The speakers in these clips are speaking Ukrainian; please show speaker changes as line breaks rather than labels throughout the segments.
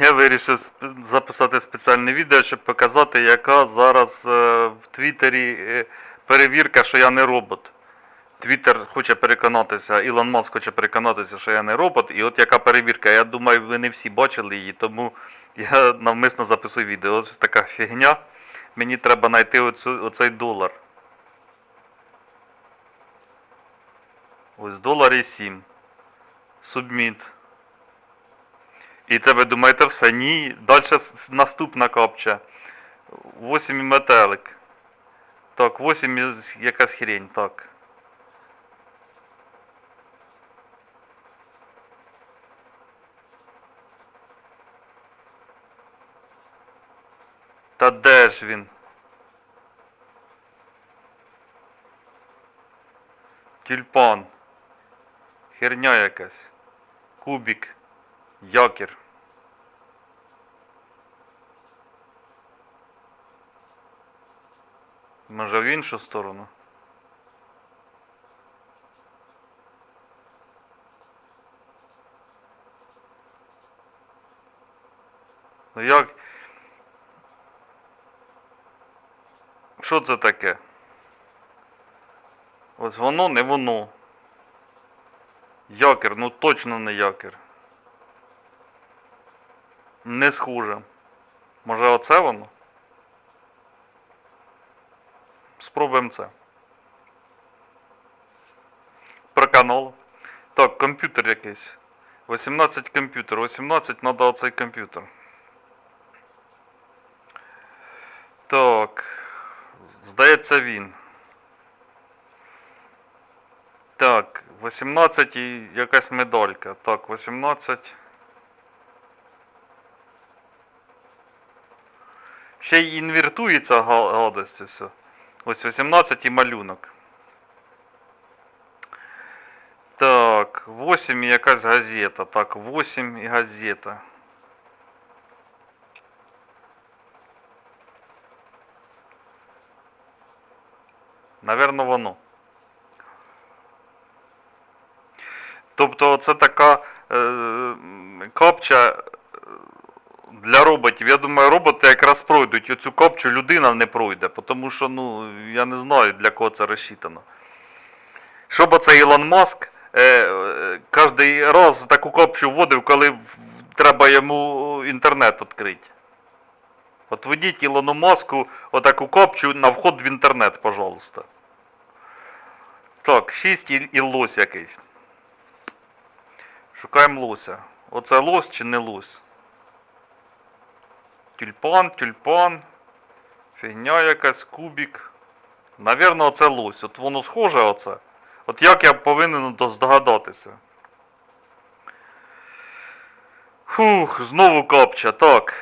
Я вирішив записати спеціальне відео, щоб показати, яка зараз е, в Твіттері е, перевірка, що я не робот. Твіттер хоче переконатися, Ілон Маск хоче переконатися, що я не робот. І от яка перевірка, я думаю, ви не всі бачили її, тому я навмисно записую відео. Ось така фігня. Мені треба знайти оцю, оцей долар. Ось долар і 7. Субміт. І це ви думаєте все? Ні. Далі наступна капча. 8 метелик. Так, 8 і якась хрень, так. Та де ж він? Тюльпан. Херня якась. Кубик. Якір. Може в іншу сторону? Ну як? Що це таке? Ось воно не воно. Якір, ну точно не якір. Не схоже. Може оце воно? Спробуємо це. Проканало. Так, комп'ютер якийсь. 18 комп'ютер. 18 треба оцей комп'ютер. Так. Здається він. Так, 18 і якась медалька. Так, 18. Ще й інвертується га- гадость все. Ось 18 і малюнок. Так, 8 і якась газета. Так, 8 і газета. Наверно, воно. Тобто це така е, капча е, для роботів. Я думаю, роботи якраз пройдуть. Оцю капчу людина не пройде, тому що, ну, я не знаю, для кого це розчитано. Щоб оце Ілон Маск е, е, кожен раз таку капчу вводив, коли треба йому інтернет відкрити. От введіть Ілону Маску отаку капчу на вход в інтернет, пожалуйста. Так, 6 і, і лось якийсь. Шукаємо лося. Оце лось чи не лось? Тюльпан, тюльпан. Фігня якась, кубик. Навірно, оце лось. От воно схоже оце. От як я повинен здогадатися? Фух, знову капча. Так.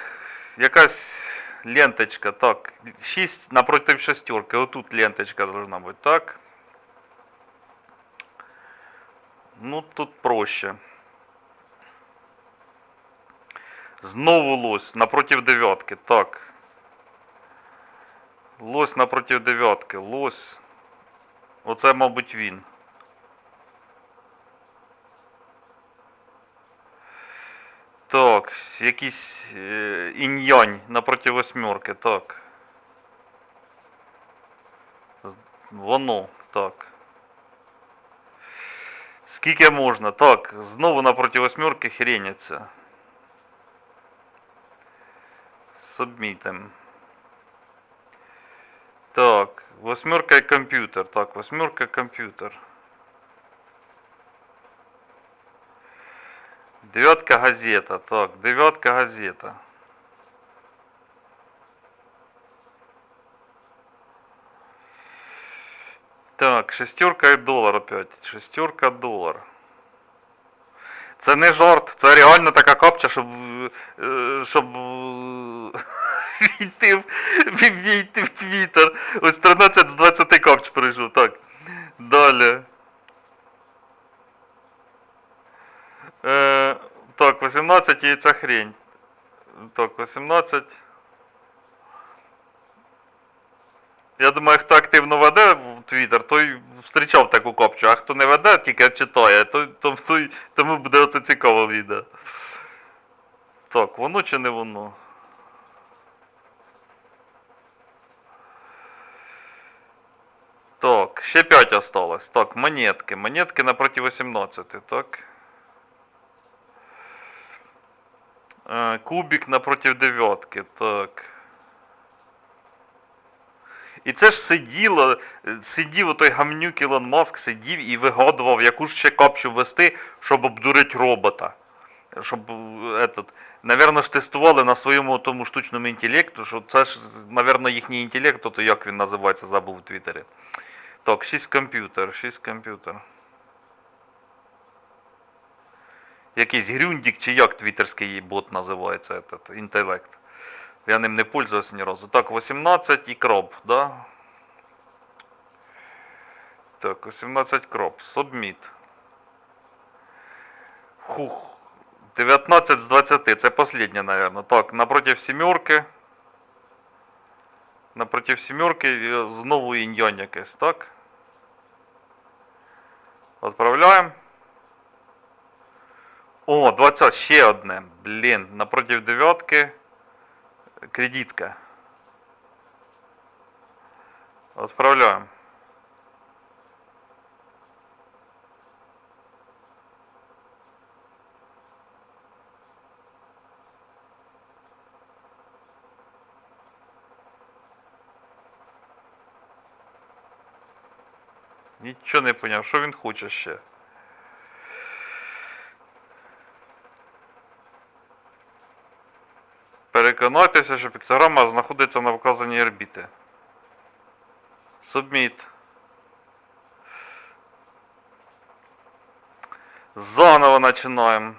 Якась ленточка. Так. 6 напротив шестерки. Отут ленточка должна бути. Так. Ну тут проще. Знову лось напротив дев'ятки. Так. Лось напротив дев'ятки. Лось. Оце, мабуть, він. Так, якийсь е, інь-янь напроти восьмерки, так. Воно, так. Скільки можна? Так, знову напроти восьмерки хреняться. Сабмітим. Так, восьмерка і комп'ютер. Так, восьмерка комп'ютер. Дев'ятка газета. Так, дев'ятка газета. Так, шестерка і долар опять. Шестерка долар. Це не жарт, це реально така капча, щоб, е, щоб е, війти в, війти в Твіттер. Ось 13 з 20 капч прийшов. Так. Далі. Е, так, 18 і ця хрень. Так, 18. Я думаю, хто активно веде в Твіттер, той зустрічав таку копчу, а хто не веде, тільки читає, то, то, той, тому буде оце цікаве відео. Так, воно чи не воно? Так, ще 5 осталось. Так, монетки. Монетки напроти 18, так. Е, Кубик напроти дев'ятки, так. І це ж сиділо, сидів той гамнюк Ілон Маск, сидів і вигадував, яку ж ще капчу ввести, щоб обдурити робота. Щоб, е, этот, наверно, ж тестували на своєму тому штучному інтелекту, що це ж, наверно, їхній інтелект, то як він називається, забув у Твіттері. Так, 6 комп'ютер, 6 комп'ютер. Якийсь грюндік чи як твіттерський бот називається, этот, інтелект. Я ним не пользувався ні разу. Так, 18 і кроп, да? Так, 18 кроп. Submit. Хух. 19 з 20. Це последнє, наверное. Так, напротив сімерки. Напротив сімерки знову іньйон якесь, так? Отправляємо. О, 20, ще одне. Блін, напротив дев'ятки. Кредитка. Отправляем. Нічого не поняв, що він хоче ще. Переконайтеся, що піктограма знаходиться на вказаній орбіті. Submit. Заново починаємо.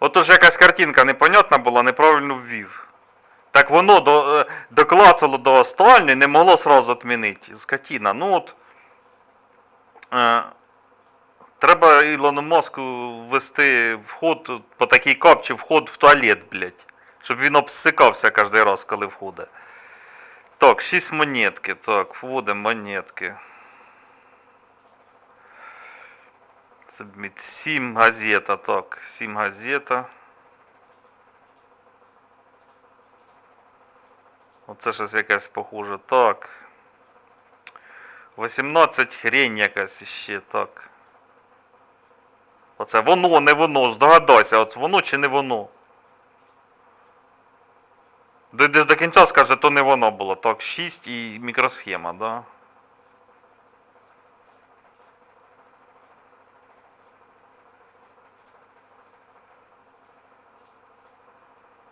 Отож якась картинка непонятна була, неправильно ввів. Так воно до, е, доклацало до останньої, не могло сразу відмінити. Скотіна. Ну от. Треба Ілону Маску ввести вход по такій капчі, вход в туалет, блядь. Щоб він обсикався кожен раз, коли входить. Так, 6 монетки. Так, вводимо монетки. Submit. 7 газета, так, 7 газета. Оце щось якесь похоже. Так. 18 хрень якась іще, так. Оце воно, не воно, здогадайся, от воно чи не воно. До, до, кінця скаже, то не воно було. Так, 6 і мікросхема, да?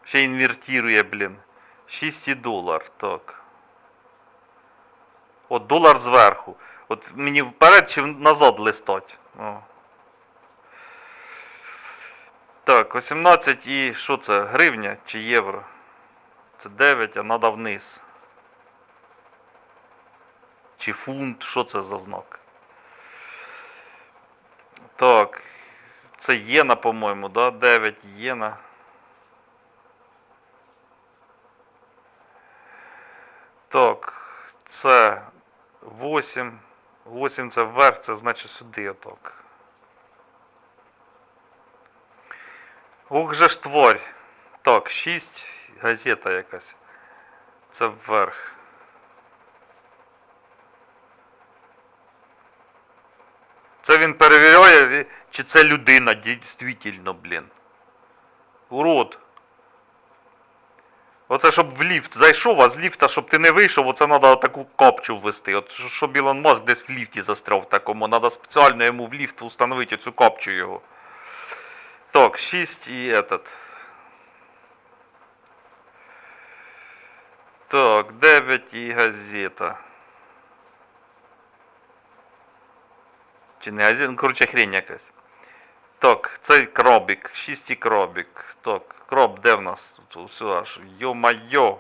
Ще інвертирує, блін. 6 і долар, так. От долар зверху. От мені вперед чи назад листать. О. Так, 18 і що це? Гривня чи євро? Це 9, а треба вниз. Чи фунт, що це за знак? Так. Це єна, по-моєму, да? 9 єна. Так, це 8. 8 це вверх, це значить сюди отак. Ух же ж тварь. Так, 6, газета якась. Це вверх. Це він перевіряє, чи це людина дійсно, блін. Урод. Оце щоб в ліфт зайшов, а з ліфта, щоб ти не вийшов, оце треба таку капчу ввести. От щоб Ілон Маск десь в ліфті застряв такому, треба спеціально йому в ліфт встановити цю капчу його. Так, 6 і этот. Так, 9 і газета. Чи не газета? Ну, коротше, хрень якась. Так, це кробік, 6 і кробік. Так, кроб де нас? Тут все аж. Йо-майо.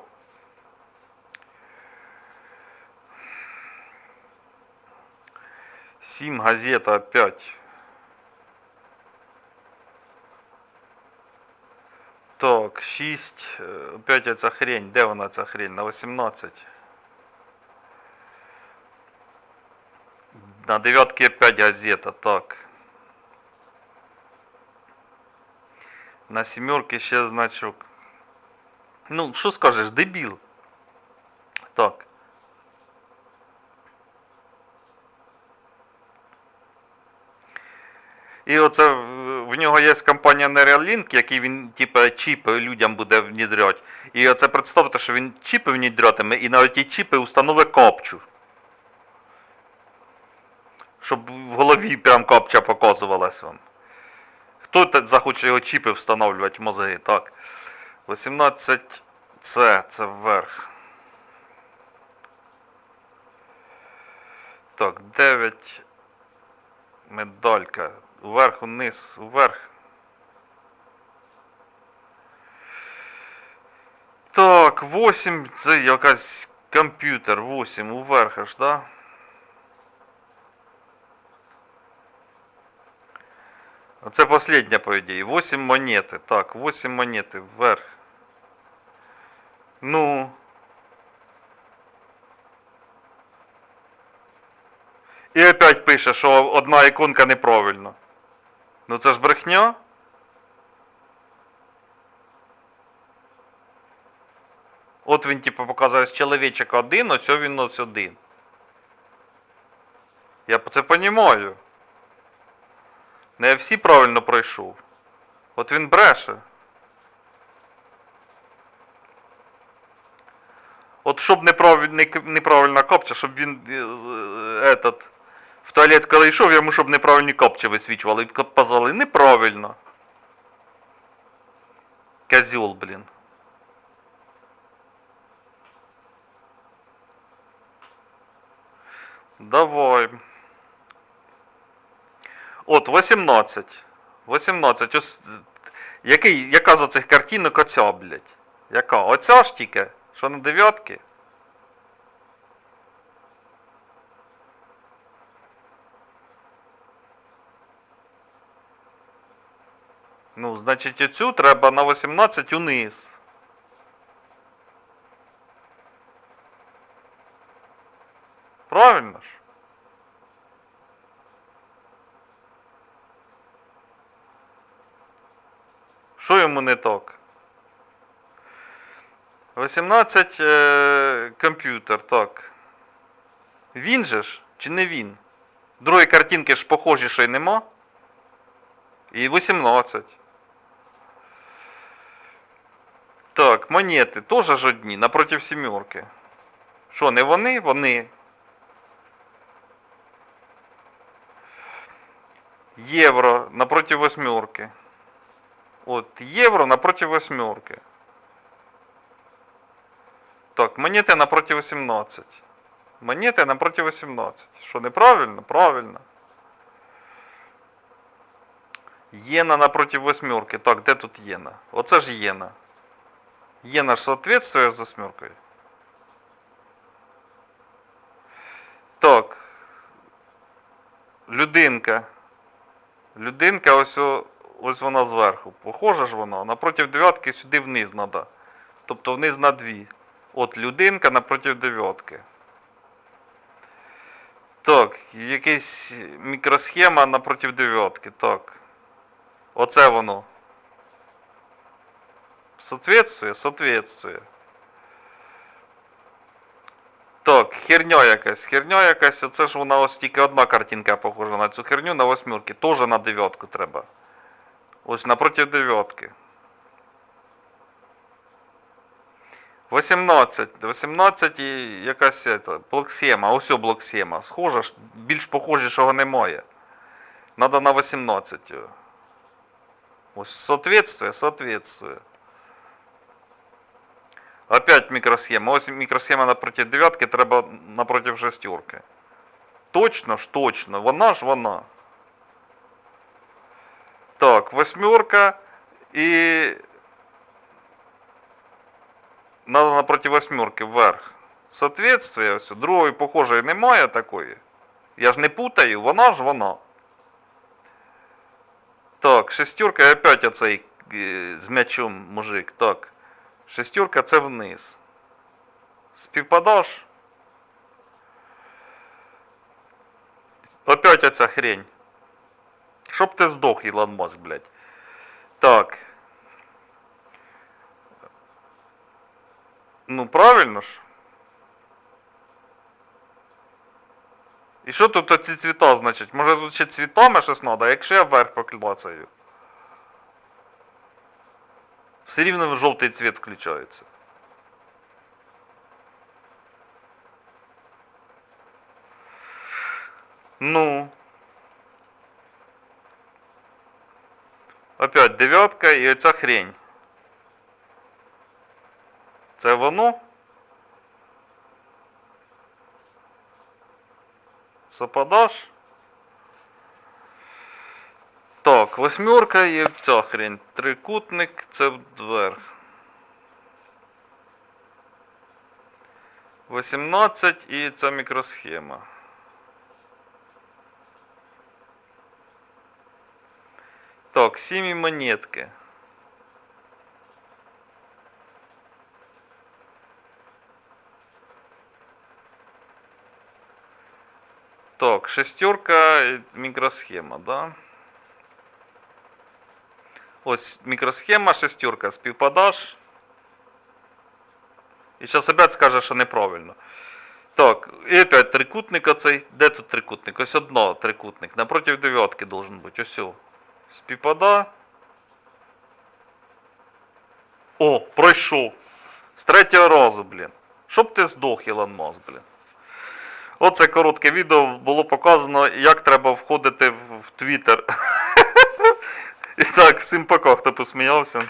Сім газета опять. Так, 6. Опять эта хрень. Де вона ця хрень? На 18. На дев'ятки опять газета, так. На сімерки ще значок. Ну, що скажеш, дебіл. Так. І оце в- нього є компанія Neuralink, який він, типу, чіпи людям буде внідряти. І оце представте, що він чіпи внідрятиме, і на ті чіпи установить капчу. Щоб в голові прям капча показувалась вам. Хто захоче його чіпи встановлювати в мозги? Так. 18 це, це вверх. Так, 9. Медалька. Вверх, вниз, вверх. Так, 8, це якась комп'ютер, 8, уверх аж, да? Це последня, по ідеї. 8 монети. Так, 8 монети вверх. Ну. І опять пише, що одна іконка неправильна. Ну це ж брехня. От він типу показує з чоловічика один, ось він ось один. Я це понімаю. Не я всі правильно пройшов. От він бреше. От щоб неправиль, не, неправильна копча, щоб він е, е, этот, в туалет коли йшов, йому щоб неправильні копчі висвічували. Казали, неправильно. Козьол, блін. Давай. От, 18. 18. Ось, який, яка з цих картинок оця, блядь? Яка? Оця ж тільки? Що на дев'ятки? Ну, значить оцю треба на 18 униз. Правильно ж? Що йому не так? 18 е, комп'ютер, так. Він же ж? Чи не він? Другої картинки ж похожі, що й нема. І 18. Так, монети теж ж одні, напротив сімерки. Що, не вони? Вони. Євро напротив восьмерки. От, євро напротив восьмерки. Так, монети напротив 18. Монети напротив 18. Що, неправильно? Правильно. Єна напротив восьмерки. Так, де тут єна? Оце ж єна. Єна ж соответствує з восьмеркою. Так. Людинка. Людинка ось, о- ось вона зверху. Похожа ж вона. Напротив дев'ятки сюди вниз треба. Тобто вниз на дві. От людинка напротив дев'ятки. Так, якась мікросхема напротив дев'ятки. Так. Оце воно. Соответствує? Соответствує. Так, херня якась, херня якась, оце ж вона ось тільки одна картинка похожа на цю херню на восьмерки. Тоже на дев'ятку треба. Ось напротив дев'ятки. 18. 18 і якась это, блоксхема. Ось. Схоже, ж, більш похожішого немає. Надо на 18. Ось соответствує, соответствує. Опять мікросхема. Ось мікросхема напротив дев'ятки, треба напротив шестерки. Точно ж, точно. Вона ж вона. Так, восьмерка і надо напротив восьмерки вверх. Соответствие, ось, другої похожої немає такої. Я ж не путаю, вона ж вона. Так, шестерка і опять оцей е, з м'ячом мужик. Так. Шестерка це вниз. Співпадаш? Опять оця хрень. Щоб ти здох, Ілон Маск, блядь. Так. Ну правильно ж. І що тут ці цвіта значить? Може тут ще цвітами щось треба, якщо я вверх поклацаю. Все рівно в жовтий цвіт включається. Ну... Опять дев'ятка і оця хрень. Це воно? Западаш? Так, восьмерка і ця хрень. Трикутник це вверх. 18 і ця мікросхема. Так, сімі монетки. Так, шестерка, е, мікросхема, да? Ось мікросхема, шестерка, співпадаш. І зараз опять скаже, що неправильно. Так, і опять трикутник оцей. Де тут трикутник? Ось одно трикутник. Напротив дев'ятки должен бути. Ось. Співпада. О, пройшов. З третього разу, блін. Щоб ти здох, Ілон Маск, блін. Оце коротке відео було показано, як треба входити в Твіттер. І так, всім пока, хто посміявся.